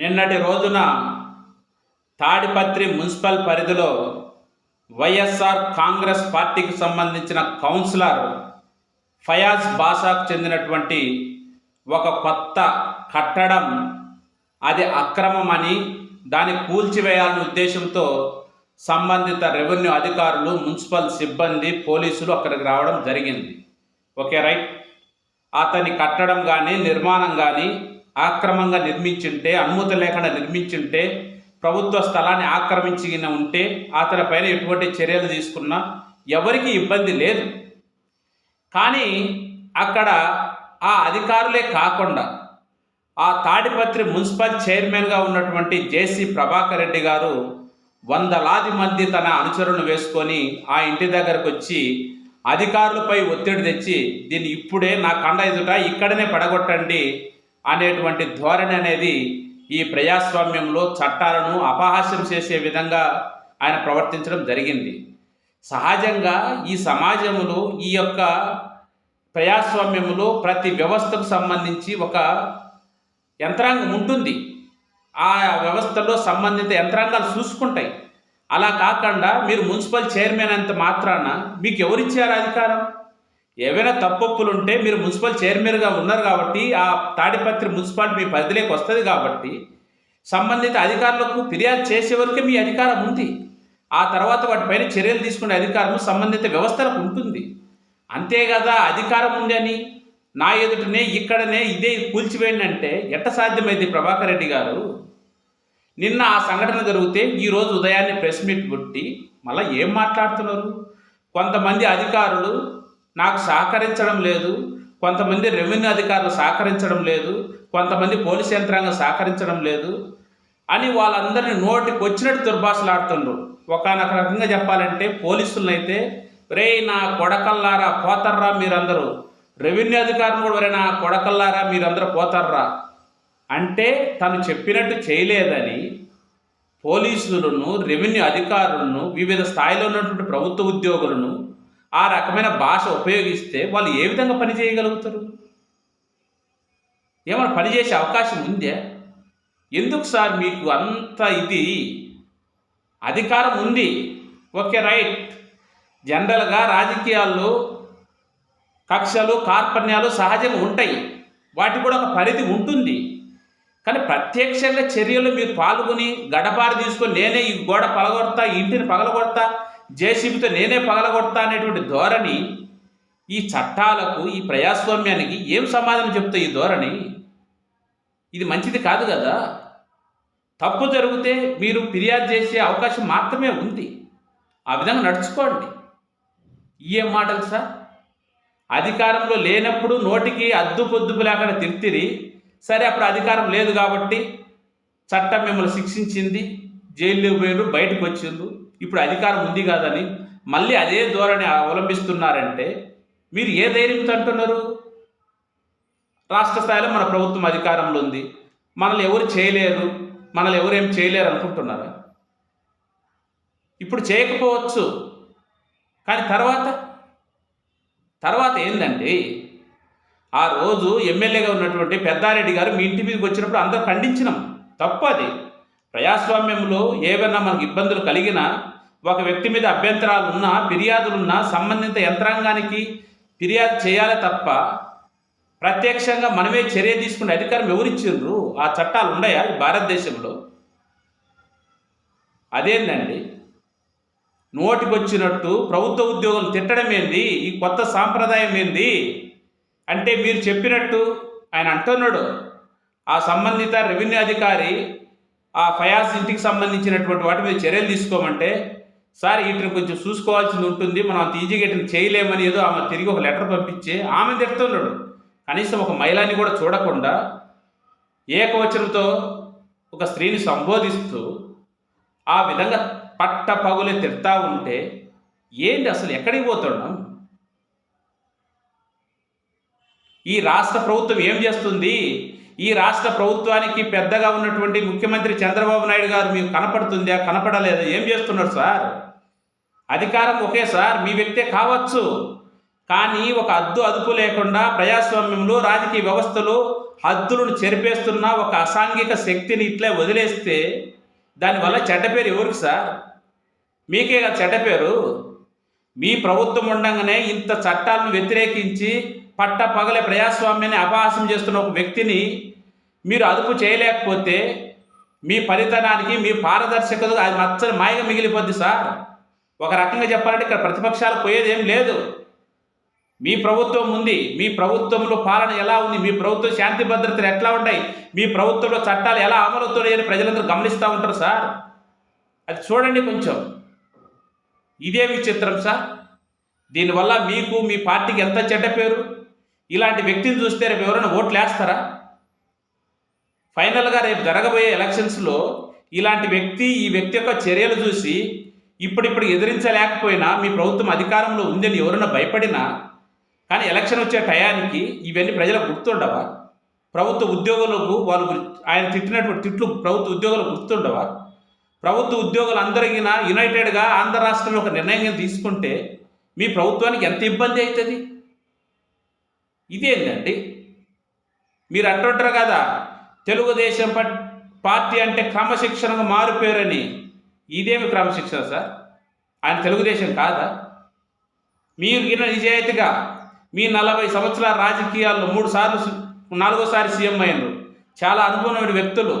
నిన్నటి రోజున తాడిపత్రి మున్సిపల్ పరిధిలో వైఎస్ఆర్ కాంగ్రెస్ పార్టీకి సంబంధించిన కౌన్సిలర్ ఫయాజ్ బాషాకు చెందినటువంటి ఒక కొత్త కట్టడం అది అక్రమమని దాన్ని కూల్చివేయాలనే ఉద్దేశంతో సంబంధిత రెవెన్యూ అధికారులు మున్సిపల్ సిబ్బంది పోలీసులు అక్కడికి రావడం జరిగింది. Okay right? అతని కట్టడం కానీ నిర్మాణం కానీ ఆక్రమంగా నిర్మించుంటే అనుమతి లేకుండా నిర్మించుంటే ప్రభుత్వ స్థలాన్ని ఆక్రమించిన ఉంటే అతని పైన ఎటువంటి చర్యలు తీసుకున్నా ఎవరికి ఇబ్బంది లేదు. కానీ అక్కడ ఆ అధికారులే కాకుండా ఆ తాడిపత్రి మున్సిపల్ చైర్మన్గా ఉన్నటువంటి జేసీ ప్రభాకర్ రెడ్డి గారు వందలాది మంది తన అనుచరులను వేసుకొని ఆ ఇంటి దగ్గరకు వచ్చి అధికారులపై ఒత్తిడి తెచ్చి దీన్ని ఇప్పుడే నా కండ ఎదుట ఇక్కడనే పడగొట్టండి అనేటువంటి ధోరణి అనేది ఈ ప్రజాస్వామ్యంలో చట్టాలను అపహాస్యం చేసే విధంగా ఆయన ప్రవర్తించడం జరిగింది. సహజంగా ఈ సమాజంలో ఈ యొక్క ప్రజాస్వామ్యంలో ప్రతి వ్యవస్థకు సంబంధించి ఒక యంత్రాంగం ఉంటుంది. ఆ వ్యవస్థలో సంబంధిత యంత్రాంగాలు చూసుకుంటాయి అలా కాకుండా మీరు మున్సిపల్ చైర్మన్ అంత మాత్రాన మీకు ఎవరిచ్చారు అధికారం? ఏవైనా తప్పొప్పులు ఉంటే మీరు మున్సిపల్ చైర్మన్గా ఉన్నారు కాబట్టి ఆ తాడిపత్రి మున్సిపాలిటీ మీ పరిధిలోకి వస్తుంది కాబట్టి సంబంధిత అధికారులకు ఫిర్యాదు చేసే వరకే మీ అధికారం ఉంది. ఆ తర్వాత వాటిపైన చర్యలు తీసుకునే అధికారం సంబంధిత వ్యవస్థలకు ఉంటుంది. అంతే కదా అధికారం ఉందని నా ఎదుటనే ఇక్కడనే ఇదే కూల్చివేయండి అంటే ఎట్ట సాధ్యమైంది ప్రభాకర్ రెడ్డి గారు? నిన్న ఆ సంఘటన జరిగితే ఈరోజు ఉదయాన్నే ప్రెస్ మీట్ పుట్టి మళ్ళీ ఏం మాట్లాడుతున్నారు? కొంతమంది అధికారులు నాకు సహకరించడం లేదు. కొంతమంది రెవెన్యూ అధికారులు సహకరించడం లేదు. కొంతమంది పోలీస్ యంత్రాంగం సహకరించడం లేదు అని వాళ్ళందరినీ నోటికి వచ్చినట్టు దుర్భాషలాడుతుండ్రు. ఒకనొక రకంగా చెప్పాలంటే పోలీసులనైతే రే నా కొడకల్లారా పోతర్రా మీరందరూ. రెవెన్యూ అధికారులు కూడా రే నా కొడకల్లారా మీరందరూ పోతారా అంటే తను చెప్పినట్టు చేయలేదని పోలీసులను రెవెన్యూ అధికారులను వివిధ స్థాయిలో ఉన్నటువంటి ప్రభుత్వ ఉద్యోగులను ఆ రకమైన భాష ఉపయోగిస్తే వాళ్ళు ఏ విధంగా పని చేయగలుగుతారు? ఏమైనా పనిచేసే అవకాశం ఉందే? ఎందుకు సార్ మీకు అంత ఇది? అధికారం ఉంది. Okay right. జనరల్గా రాజకీయాల్లో కక్షలు కార్పణ్యాలు సహజంగా ఉంటాయి. వాటికి కూడా ఒక పరిధి ఉంటుంది. కానీ ప్రత్యక్షంగా చర్యలు మీరు పాల్గొని గడపారు తీసుకొని నేనే ఈ గోడ పలగొడతా ఇంటిని పగలగొడతా జేసీబీతో నేనే పగలగొడతా అనేటువంటి ధోరణి ఈ చట్టాలకు ఈ ప్రజాస్వామ్యానికి ఏం సమాధానం చెప్తాయి ఈ ధోరణి? ఇది మంచిది కాదు కదా? తప్పు జరిగితే మీరు ఫిర్యాదు చేసే అవకాశం మాత్రమే ఉంది. ఆ విధంగా నడుచుకోండి. ఏం మాటలు సార్? అధికారంలో లేనప్పుడు నోటికి అద్దు పొద్దుపు లేకుండా తిరితిరి. సరే అప్పుడు అధికారం లేదు కాబట్టి చట్టం మిమ్మల్ని శిక్షించింది. జైల్లో పోయారు బయటకు వచ్చిండ్రు ఇప్పుడు అధికారం ఉంది కాదని మళ్ళీ అదే ధోరణి అవలంబిస్తున్నారంటే మీరు ఏ ధైర్యంతో అంటున్నారు? రాష్ట్ర స్థాయిలో మన ప్రభుత్వం అధికారంలో ఉంది. మనల్ని ఎవరు చేయలేరు. మనల్ని ఎవరు ఏం చేయలేరు అనుకుంటున్నారా? ఇప్పుడు చేయకపోవచ్చు. కానీ తర్వాత? తర్వాత ఏంటండి ఆ రోజు ఎమ్మెల్యేగా ఉన్నటువంటి పెద్దారెడ్డి గారు మీ ఇంటి మీదకి వచ్చినప్పుడు అందరూ ఖండించినాం. తప్పు అది. ప్రజాస్వామ్యంలో ఏవైనా మనకు ఇబ్బందులు కలిగినా ఒక వ్యక్తి మీద అభ్యంతరాలు ఉన్నా ఫిర్యాదులున్నా సంబంధిత యంత్రాంగానికి ఫిర్యాదు చేయాలి తప్ప ప్రత్యక్షంగా మనమే చర్య తీసుకునే అధికారం ఎవరిచ్చిండ్రు? ఆ చట్టాలు ఉన్నాయా భారతదేశంలో? అదేందండి? నోటికొచ్చినట్టు ప్రభుత్వ ఉద్యోగులు తిట్టడం ఏంది? ఈ కొత్త సాంప్రదాయం ఏంది? అంటే మీరు చెప్పినట్టు ఆయన అంటున్నాడు. ఆ సంబంధిత రెవెన్యూ అధికారి ఆ ఫయాజ్ ఇంటికి సంబంధించినటువంటి వాటి మీద చర్యలు తీసుకోమంటే సార్ వీటిని కొంచెం చూసుకోవాల్సింది ఉంటుంది మనం అంత ఈజీగా చేయలేమని ఏదో ఆమె తిరిగి ఒక లెటర్ పంపించి ఆమె తిడుతున్నాడు కనీసం ఒక మహిళని కూడా చూడకుండా ఏకవచనంతో ఒక స్త్రీని సంబోధిస్తూ ఆ విధంగా పట్ట పగులే తిడతా ఉంటే ఏంటి అసలు ఎక్కడికి పోతున్నాం? ఈ రాష్ట్ర ప్రభుత్వం ఏం చేస్తుంది? ఈ రాష్ట్ర ప్రభుత్వానికి పెద్దగా ఉన్నటువంటి ముఖ్యమంత్రి చంద్రబాబు నాయుడు గారు మీకు కనపడుతుందా? కనపడలేదా? ఏం చేస్తున్నారు సార్? అధికారం ఒకే సార్ మీ వ్యక్తే కావచ్చు. కానీ ఒక అద్దు అదుపు లేకుండా ప్రజాస్వామ్యంలో రాజకీయ వ్యవస్థలు హద్దులను చెరిపేస్తున్న ఒక అసాంఘిక శక్తిని ఇట్లే వదిలేస్తే దానివల్ల చెడ్డ పేరు ఎవరికి సార్? మీకే కదా చెడ్డ పేరు. మీ ప్రభుత్వం ఉండగానే ఇంత చట్టాలను వ్యతిరేకించి పట్ట పగలే ప్రజాస్వామ్యాన్ని అపహాసం చేస్తున్న ఒక వ్యక్తిని మీరు అదుపు చేయలేకపోతే మీ ఫలితనానికి మీ పారదర్శకత అది మచ్చని మాయగా మిగిలిపోద్ది సార్. ఒక రకంగా చెప్పాలంటే ఇక్కడ ప్రతిపక్షాలు పోయేది ఏం లేదు. మీ ప్రభుత్వం ఉంది. మీ ప్రభుత్వంలో పాలన ఎలా ఉంది? మీ ప్రభుత్వం శాంతి భద్రతలు ఎట్లా ఉన్నాయి మీ ప్రభుత్వంలో చట్టాలు ఎలా అమలవుతున్నాయని ప్రజలందరూ గమనిస్తూ ఉంటారు సార్. అది చూడండి కొంచెం. ఇదే విచిత్రం సార్. దీనివల్ల మీకు మీ పార్టీకి ఎంత చెడ్డ పేరు? ఇలాంటి వ్యక్తిని చూస్తే రేపు ఎవరైనా ఓట్లు వేస్తారా? ఫైనల్గా రేపు జరగబోయే ఎలక్షన్స్లో ఇలాంటి వ్యక్తి ఈ వ్యక్తి యొక్క చర్యలు చూసి ఇప్పుడిప్పుడు ఎదిరించలేకపోయినా మీ ప్రభుత్వం అధికారంలో ఉందని ఎవరైనా భయపడినా కానీ ఎలక్షన్ వచ్చే టయానికి ఇవన్నీ ప్రజలకు గుర్తుండవా? ప్రభుత్వ ఉద్యోగులకు వాళ్ళు ఆయన తిట్టినటువంటి తిట్లు ప్రభుత్వ ఉద్యోగులకు గుర్తుండవా? ప్రభుత్వ ఉద్యోగులు అందరికీ యునైటెడ్గా ఆంధ్ర రాష్ట్రంలో ఒక నిర్ణయం తీసుకుంటే మీ ప్రభుత్వానికి ఎంత ఇబ్బంది అవుతుంది? ఇదేంటండి? మీరు అంటుంటారు కదా తెలుగుదేశం పార్టీ అంటే క్రమశిక్షణగా మారిపోయారని. ఇదేమి క్రమశిక్షణ సార్? ఆయన తెలుగుదేశం కాదా? మీరు గిన నిజాయితీగా మీ నలభై సంవత్సరాల రాజకీయాల్లో మూడు సార్లు నాలుగోసారి సీఎం అయినారు చాలా అనుభవమైన వ్యక్తులు.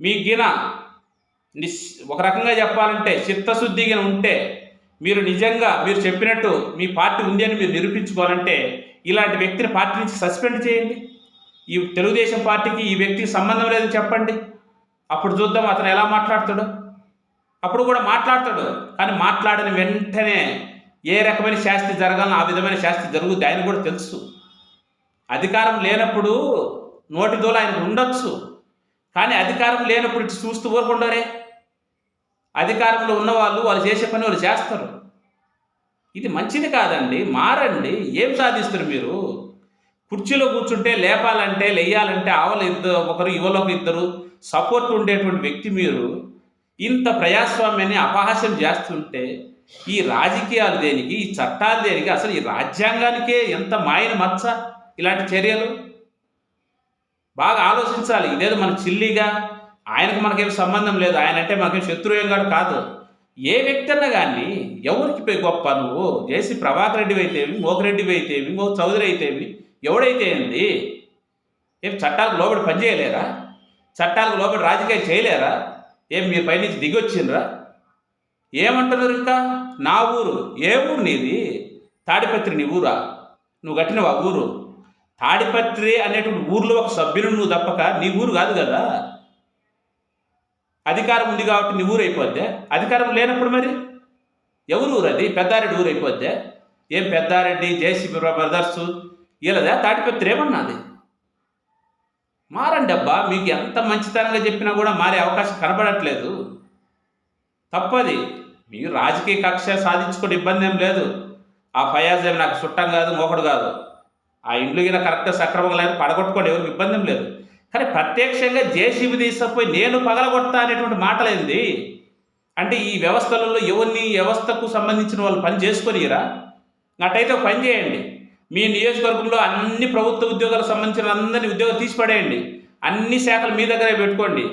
మీ గిన నిస్ ఒక రకంగా చెప్పాలంటే చిత్తశుద్ధిగా ఉంటే మీరు నిజంగా మీరు చెప్పినట్టు మీ పార్టీ ఉంది అని మీరు నిరూపించుకోవాలంటే ఇలాంటి వ్యక్తిని పార్టీ నుంచి సస్పెండ్ చేయండి. ఈ తెలుగుదేశం పార్టీకి ఈ వ్యక్తికి సంబంధం లేదని చెప్పండి. అప్పుడు చూద్దాం అతను ఎలా మాట్లాడతాడు. అప్పుడు కూడా మాట్లాడతాడు. కానీ మాట్లాడిన వెంటనే ఏ రకమైన శాస్తి జరగాలని ఆ విధమైన శాస్తి జరుగుద్ది ఆయన కూడా తెలుసు. అధికారం లేనప్పుడు నోటి దోల ఆయనకు ఉండొచ్చు. కానీ అధికారం లేనప్పుడు ఇటు చూస్తూ ఊరుకుంటారే? అధికారంలో ఉన్నవాళ్ళు వాళ్ళు చేసే పని వాళ్ళు చేస్తారు. ఇది మంచిది కాదండి మారండి. ఏం సాధిస్తారు మీరు? కుర్చీలో కూర్చుంటే లేపాలంటే లేయాలంటే ఆవలు ఇద్దరు ఒకరు యువలకు ఇద్దరు. సపోర్ట్ ఉండేటువంటి వ్యక్తి మీరు. ఇంత ప్రజాస్వామ్యాన్ని అపహాస్యం చేస్తుంటే ఈ రాజకీయాలు దేనికి ఈ చట్టాలు దేనికి అసలు ఈ రాజ్యాంగానికే ఎంత మాయన మచ్చ ఇలాంటి చర్యలు? బాగా ఆలోచించాలి. ఇదేదో మన చిల్లిగా. ఆయనకు మనకేం సంబంధం లేదు. ఆయన అంటే మనకేం శత్రువేం కాదు కాదు. ఏ వ్యక్తి అన్నా కానీ ఎవరికి పోయి గొప్ప నువ్వు? జేసీ ప్రభాకర్ రెడ్డి అయితేమి మోకిరెడ్డి అయితేమి ఓ చౌదరి అయితేమి ఎవడైతే ఏంది? ఏం చట్టాలకు లోబడి పనిచేయలేరా చట్టాలకు లోబడి రాజకీయాలు చేయలేరా? ఏం మీరు పైనుంచి దిగొచ్చిండ్రా? ఏమంటున్నారు ఇంకా నా ఊరు ఏ ఊరు నీది? తాడిపత్రి నీ ఊరా? నువ్వు కట్టినవా ఊరు? తాడిపత్రి అనేటువంటి ఊర్లో ఒక సభ్యులు నువ్వు తప్పక నీ ఊరు కాదు కదా? అధికారం ఉంది కాబట్టి నీ ఊరు అయిపోద్దే. అధికారం లేనప్పుడు మరి? ఎవరు ఊరు అది? పెద్దారెడ్డి ఊరు ఏం పెద్దారెడ్డి జేసీబీ బ్రదర్స్? వీళ్ళదే తాటిపత్రి ఏమన్నది? మారండి అబ్బా మీకు ఎంత మంచితనంగా చెప్పినా కూడా మారే అవకాశం కనబడట్లేదు. తప్పది. మీరు రాజకీయ కక్ష సాధించుకోవడం ఇబ్బంది ఏం లేదు. ఆ ఫయాజ్ ఏమి నాకు చుట్టం కాదు మోకడు కాదు. ఆ ఇంట్లో గిన కరెక్ట్ సక్రమంగా లేదు పడగొట్టుకోండి ఎవరికి ఇబ్బంది ఏం లేదు. కానీ ప్రత్యక్షంగా జేసీబీ తీసుకుపోయి నేను పగలగొడతా అనేటువంటి మాటలేంది అంటే ఈ వ్యవస్థలలో ఎవరిని వ్యవస్థకు సంబంధించిన వాళ్ళు పని చేసుకొనిరా నాటైతే ఒక పని చేయండి. మీ నియోజకవర్గంలో అన్ని ప్రభుత్వ ఉద్యోగాలకు సంబంధించిన అందరినీ ఉద్యోగాలు తీసిపడేయండి అన్ని శాఖలు మీ దగ్గరే పెట్టుకోండి.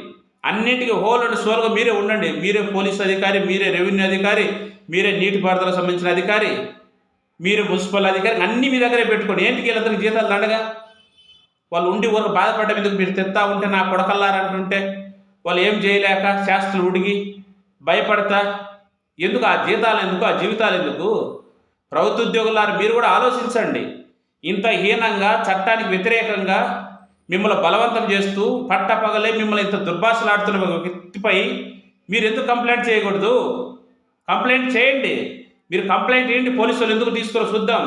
అన్నింటికి హోల్ అండ్ సోల్గా మీరే ఉండండి. మీరే పోలీస్ అధికారి మీరే రెవెన్యూ అధికారి మీరే నీటిపారుదల సంబంధించిన అధికారి మీరే మున్సిపల్ అధికారి అన్నీ మీ దగ్గరే పెట్టుకోండి. ఏంటికి వీళ్ళందరికీ జీతాలు దండగా? వాళ్ళు ఉండి ఊరకు బాధపడ్డ ఎందుకు? మీరు తెస్తా ఉంటే నా కొడకల్లారంటుంటే వాళ్ళు ఏం చేయలేక శాస్త్రులు ఉడిగి భయపడతా ఎందుకు ఆ జీతాలు ఎందుకు ఆ జీవితాలు ఎందుకు? ప్రభుత్వ ఉద్యోగులారు మీరు కూడా ఆలోచించండి. ఇంత హీనంగా చట్టానికి వ్యతిరేకంగా మిమ్మల్ని బలవంతం చేస్తూ పట్టపగలే మిమ్మల్ని ఇంత దుర్భాషలాడుతున్న వ్యక్తిపై మీరు ఎందుకు కంప్లైంట్ చేయకూడదు? కంప్లైంట్ చేయండి. మీరు కంప్లైంట్ చేయండి పోలీసు వాళ్ళు ఎందుకు తీసుకోరో చూద్దాం.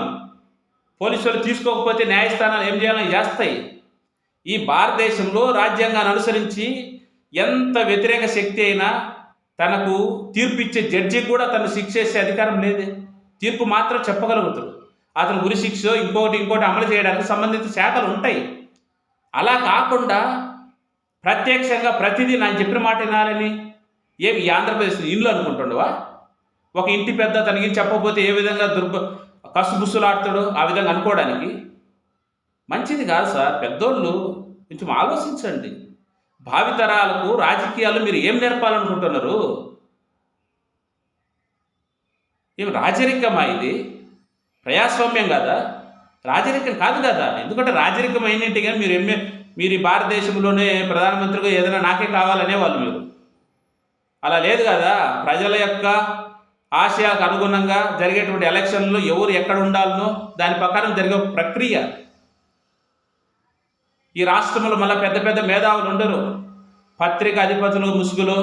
పోలీసు వాళ్ళు తీసుకోకపోతే న్యాయస్థానాలు ఏం చేయాలని చేస్తాయి ఈ భారతదేశంలో రాజ్యాంగాన్ని అనుసరించి ఎంత వ్యతిరేక శక్తి అయినా తనకు తీర్పు ఇచ్చే జడ్జికి కూడా తను శిక్షేసే అధికారం లేదే. తీర్పు మాత్రం చెప్పగలుగుతాడు. అతను ఉరి శిక్ష ఇంకోటి ఇంకోటి అమలు చేయడానికి సంబంధిత శాఖలు ఉంటాయి. అలా కాకుండా ప్రత్యక్షంగా ప్రతిదీ నేను చెప్పిన మాట వినాలని ఏమి ఈ ఆంధ్రప్రదేశ్ ఇల్లు అనుకుంటుండవా? ఒక ఇంటి పెద్ద తనకి చెప్పకపోతే ఏ విధంగా దుర్భ కసుబుసులాడతాడు ఆ విధంగా అనుకోవడానికి మంచిది కాదు సార్. పెద్దోళ్ళు కొంచెం ఆలోచించండి. భావితరాలకు రాజకీయాలు మీరు ఏం నేర్పాలనుకుంటున్నారు? ఏం రాజరికమా ఇది? ప్రజాస్వామ్యం కదా? రాజరికం కాదు కదా. ఎందుకంటే రాజరికం అయినట్టుగా కానీ మీరు ఎమ్మె మీరు ఈ భారతదేశంలోనే ప్రధానమంత్రిగా ఏదైనా నాకే కావాలనేవాళ్ళు మీరు. అలా లేదు కదా. ప్రజల యొక్క ఆశయాలకు అనుగుణంగా జరిగేటువంటి ఎలక్షన్లు ఎవరు ఎక్కడ ఉండాలనో దాని ప్రకారం జరిగే ప్రక్రియ. ఈ రాష్ట్రంలో మళ్ళీ పెద్ద పెద్ద మేధావులు ఉండరు. పత్రిక అధిపతులు ముసుగులు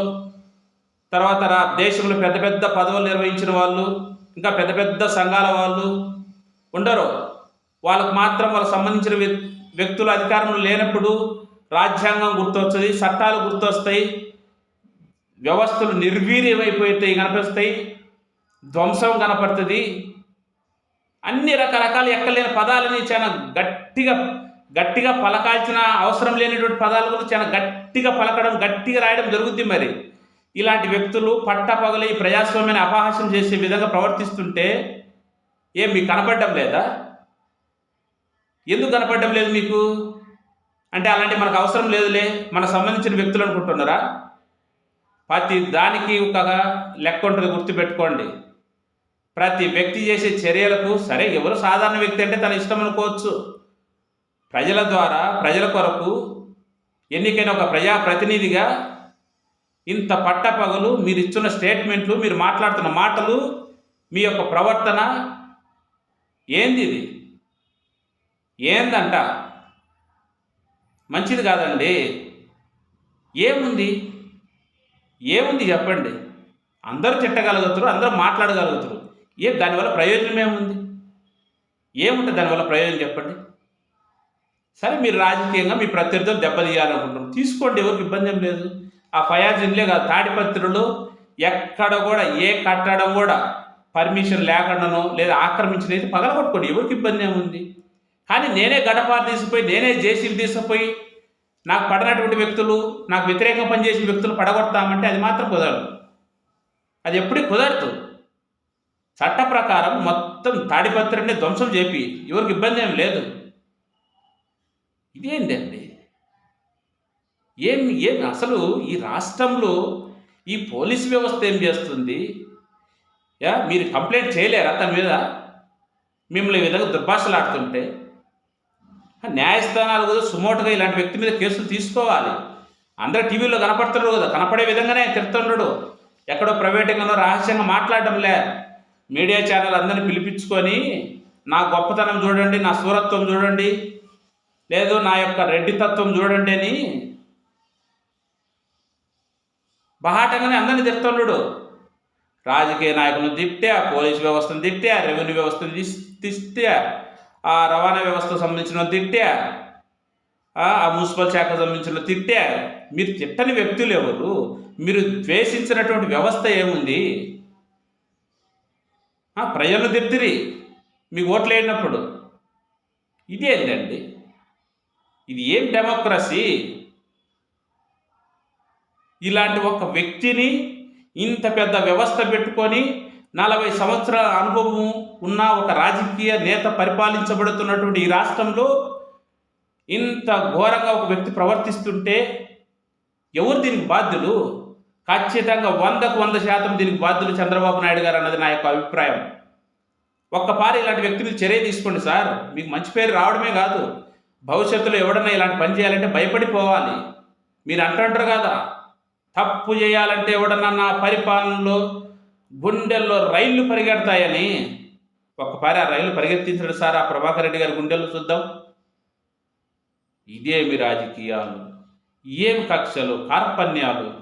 తర్వాత రా దేశంలో పెద్ద పెద్ద పదవులు నిర్వహించిన వాళ్ళు ఇంకా పెద్ద పెద్ద సంఘాల వాళ్ళు ఉండరు. వాళ్ళకు మాత్రం వాళ్ళకు సంబంధించిన వ్యక్- వ్యక్తులు అధికారంలో లేనప్పుడు రాజ్యాంగం గుర్తొస్తుంది చట్టాలు గుర్తొస్తాయి వ్యవస్థలు నిర్వీర్యమైపోతాయి కనిపిస్తాయి ధ్వంసం కనపడుతుంది. అన్ని రకరకాల ఎక్కలేని పదాలని చాలా గట్టిగా గట్టిగా పలకాల్సిన అవసరం లేనటువంటి పదాల గురించి చాలా గట్టిగా పలకడం గట్టిగా రాయడం జరుగుద్ది మరి. ఇలాంటి వ్యక్తులు పట్టపగలి ఈ ప్రజాస్వామ్యాన్ని అపహాస్యం చేసే విధంగా ప్రవర్తిస్తుంటే ఏం మీకు కనపడడం లేదా? ఎందుకు కనపడడం లేదు మీకు? అంటే అలాంటి మనకు అవసరం లేదులే మనకు సంబంధించిన వ్యక్తులు అనుకుంటున్నారా? ప్రతి దానికి ఒక లెక్క ఉంటుంది గుర్తుపెట్టుకోండి. ప్రతి వ్యక్తి చేసే చర్యలకు సరే ఎవరు సాధారణ వ్యక్తి అంటే తన ఇష్టం అనుకోవచ్చు. ప్రజల ద్వారా ప్రజల కొరకు ఎన్నికైన ఒక ప్రజాప్రతినిధిగా ఇంత పట్టపగలు మీరు ఇచ్చిన స్టేట్మెంట్లు మీరు మాట్లాడుతున్న మాటలు మీ యొక్క ప్రవర్తన ఏంది ఇది? ఏందంట? మంచిది కాదండి. ఏముంది? ఏముంది చెప్పండి. అందరూ తిట్టగలుగుతారు అందరూ మాట్లాడగలుగుతారు. ఏం దానివల్ల ప్రయోజనం ఏముంది ఏముంటుంది దానివల్ల ప్రయోజనం చెప్పండి. సరే మీరు రాజకీయంగా మీ ప్రత్యర్థులు దెబ్బతీయాలనుకుంటున్నారు. తీసుకోండి ఎవరికి ఇబ్బంది ఏం లేదు. ఆ ఫయాజిన్లే కాదు తాడిపత్రులు ఎక్కడ కూడా ఏ కట్టడం కూడా పర్మిషన్ లేకుండానో లేదా ఆక్రమించినది పగలగొట్టుకోండి. ఎవరికి ఇబ్బంది ఏముంది కానీ నేనే గడపారు తీసుకుపోయి నేనే జేసీలు తీసుకుపోయి నాకు పడినటువంటి వ్యక్తులు నాకు వ్యతిరేకంగా పనిచేసిన వ్యక్తులు పడగొడతామంటే అది మాత్రం కుదరదు. అది ఎప్పుడూ కుదరదు. చట్ట ప్రకారం మొత్తం తాడిపత్రిని ధ్వంసం చేపి ఎవరికి ఇబ్బంది ఏం లేదు. ఇదేంటండి ఏం ఏం అసలు ఈ రాష్ట్రంలో ఈ పోలీస్ వ్యవస్థ ఏం చేస్తుంది? యా మీరు కంప్లైంట్ చేయలేరా తన మీద? మిమ్మల్ని ఈ విధంగా దుర్భాషలాడుతుంటే? న్యాయస్థానాలు కూడా సుమోటుగా ఇలాంటి వ్యక్తి మీద కేసులు తీసుకోవాలి. అందరూ టీవీలో కనపడుతున్నారు కదా కనపడే విధంగానే తిడుతున్నాడు ఎక్కడో ప్రైవేటుగానో రహస్యంగా మాట్లాడడం లే. మీడియా ఛానల్ అందరిని పిలిపించుకొని నా గొప్పతనం చూడండి నా సూరత్వం చూడండి లేదు నా యొక్క రెడ్డి తత్వం చూడండి అని బహాటంగానే అందరిని తిడుతున్నాడు రాజకీయ నాయకులను తిట్టా పోలీస్ వ్యవస్థను తిట్టా రెవెన్యూ వ్యవస్థను తీస్ ఆ రవాణా వ్యవస్థకు సంబంధించిన తిట్టా ఆ మున్సిపల్ శాఖకు సంబంధించిన తిట్టే. మీరు తిట్టని వ్యక్తులు ఎవరు? మీరు ద్వేషించినటువంటి వ్యవస్థ ఏముంది? ప్రజలను తిట్టిరి. మీకు ఓట్లు వేయనప్పుడు. ఇది ఏంటండి ఇది ఏం డెమోక్రసీ ఇలాంటి ఒక వ్యక్తిని ఇంత పెద్ద వ్యవస్థ పెట్టుకొని నలభై సంవత్సరాల అనుభవం ఉన్న ఒక రాజకీయ నేత పరిపాలించబడుతున్నటువంటి ఈ రాష్ట్రంలో ఇంత ఘోరంగా ఒక వ్యక్తి ప్రవర్తిస్తుంటే ఎవరు దీనికి బాధ్యులు? ఖచ్చితంగా వందకు వంద శాతం దీనికి బాధ్యులు చంద్రబాబు నాయుడు గారు అన్నది నా యొక్క అభిప్రాయం. ఒక్కపారి ఇలాంటి వ్యక్తిని చర్య తీసుకోండి సార్. మీకు మంచి పేరు రావడమే కాదు. భవిష్యత్తులో ఎవడన్నా ఇలాంటి పని చేయాలంటే భయపడిపోవాలి. మీరు అంటుంటారు కదా తప్పు చేయాలంటే ఎవడన్నా నా పరిపాలనలో గుండెల్లో రైళ్ళు పరిగెడతాయని. ఒకసారి ఆ రైలు పరిగెత్తించడు సార్ ఆ ప్రభాకర్ రెడ్డి గారి గుండెలు చూద్దాం. ఇదేమి రాజకీయాలు ఏం కక్షలు కార్పణ్యాలు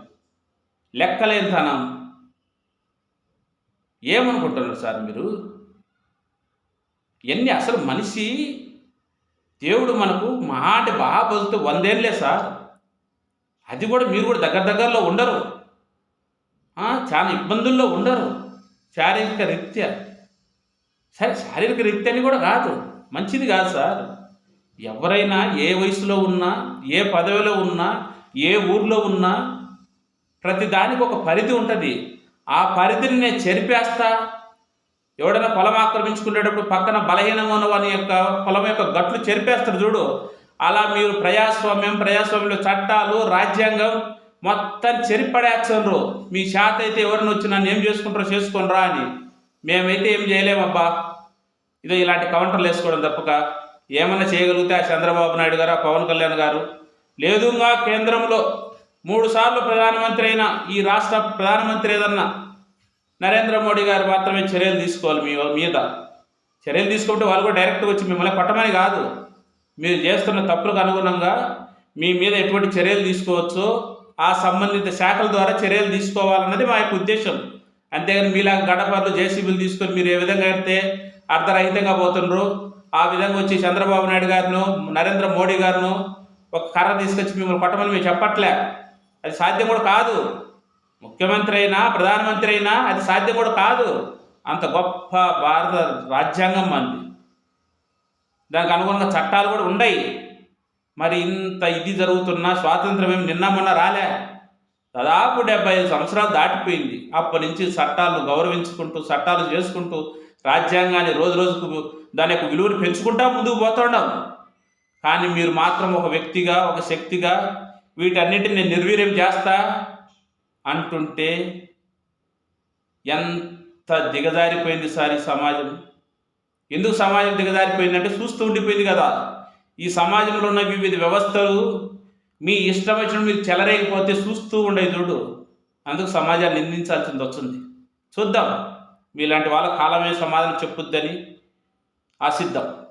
లెక్కలేనితనం ఏమనుకుంటున్నారు సార్ మీరు? ఎన్ని అసలు మనిషి దేవుడు మనకు మహా అంటే బాగా పొందుతూ వందేళ్ళే సార్. అది కూడా మీరు కూడా దగ్గర దగ్గరలో ఉండరు. చాలా ఇబ్బందుల్లో ఉండరు. శారీరక రీత్యా. సరే శారీరక రీత్యా అని కూడా కాదు మంచిది కాదు సార్. ఎవరైనా ఏ వయసులో ఉన్నా ఏ పదవిలో ఉన్నా ఏ ఊర్లో ఉన్నా ప్రతి దానికి ఒక పరిధి ఉంటుంది. ఆ పరిధిని నేను చెరిపేస్తా ఎవడైనా పొలం ఆక్రమించుకునేటప్పుడు పక్కన బలహీనంగా ఉన్న వాని యొక్క పొలం యొక్క గట్లు చెరిపేస్తారు చూడు. అలా మీరు ప్రజాస్వామ్యం ప్రజాస్వామ్యంలో చట్టాలు రాజ్యాంగం మొత్తం చెరిపడేస్తున్నారు మీ శాత అయితే ఎవరిని వచ్చి నన్ను ఏం చేసుకుంటారో చేసుకోనరా అని. మేమైతే ఏం చేయలేమబ్బా. ఇదో ఇలాంటి కౌంటర్లు వేసుకోవడం తప్పక. ఏమైనా చేయగలిగితే ఆ చంద్రబాబు నాయుడు గారు పవన్ కళ్యాణ్ గారు. లేదుగా కేంద్రంలో మూడు సార్లు ప్రధానమంత్రి అయిన ఈ రాష్ట్ర ప్రధానమంత్రి ఏదన్నా నరేంద్ర మోడీ గారు మాత్రమే చర్యలు తీసుకోవాలి మీ మీద. చర్యలు తీసుకుంటే వాళ్ళు కూడా డైరెక్ట్గా వచ్చి మిమ్మల్ని పట్టమని కాదు. మీరు చేస్తున్న తప్పులకు అనుగుణంగా మీ మీద ఎటువంటి చర్యలు తీసుకోవచ్చు ఆ సంబంధిత శాఖల ద్వారా చర్యలు తీసుకోవాలన్నది మా యొక్క ఉద్దేశం. అంతేగాని మీలాగా గడపర్లు జేసీబీలు తీసుకొని మీరు ఏ విధంగా అయితే అర్ధరహితంగా పోతుండ్రు ఆ విధంగా వచ్చి చంద్రబాబు నాయుడు గారిను నరేంద్ర మోడీ గారును ఒక కర్ర తీసుకొచ్చి మిమ్మల్ని కొట్టమని మేము చెప్పట్లే. అది సాధ్యం కూడా కాదు. ముఖ్యమంత్రి అయినా ప్రధానమంత్రి అయినా అది సాధ్యం కూడా కాదు. అంత గొప్ప భారత రాజ్యాంగం మంది. దానికి అనుగుణంగా చట్టాలు కూడా ఉన్నాయి మరి ఇంత ఇది జరుగుతున్నా స్వాతంత్రం ఏమి నిన్న మొన్న రాలే. దాదాపు డెబ్బై ఐదు సంవత్సరాలు దాటిపోయింది. అప్పటి నుంచి చట్టాలను గౌరవించుకుంటూ చట్టాలు చేసుకుంటూ రాజ్యాంగాన్ని రోజు రోజుకు దాని యొక్క విలువను పెంచుకుంటా ముందుకు పోతుండం కానీ మీరు మాత్రం ఒక వ్యక్తిగా ఒక శక్తిగా వీటన్నిటిని నేను నిర్వీర్యం చేస్తా అంటుంటే ఎంత దిగజారిపోయింది సార్ ఈ సమాజం? ఎందుకు సమాజం దిగజారిపోయిందంటే చూస్తూ ఉండిపోయింది కదా. ఈ సమాజంలో ఉన్న వివిధ వ్యవస్థలు మీ ఇష్టం వచ్చిన మీరు చెలరేగిపోతే చూస్తూ ఉండే చూడు. అందుకు సమాజాన్ని నిందించాల్సింది వచ్చింది. చూద్దాం. మీలాంటి వాళ్ళ కాలమే సమాధానం చెప్పుద్దని ఆశిద్దాం.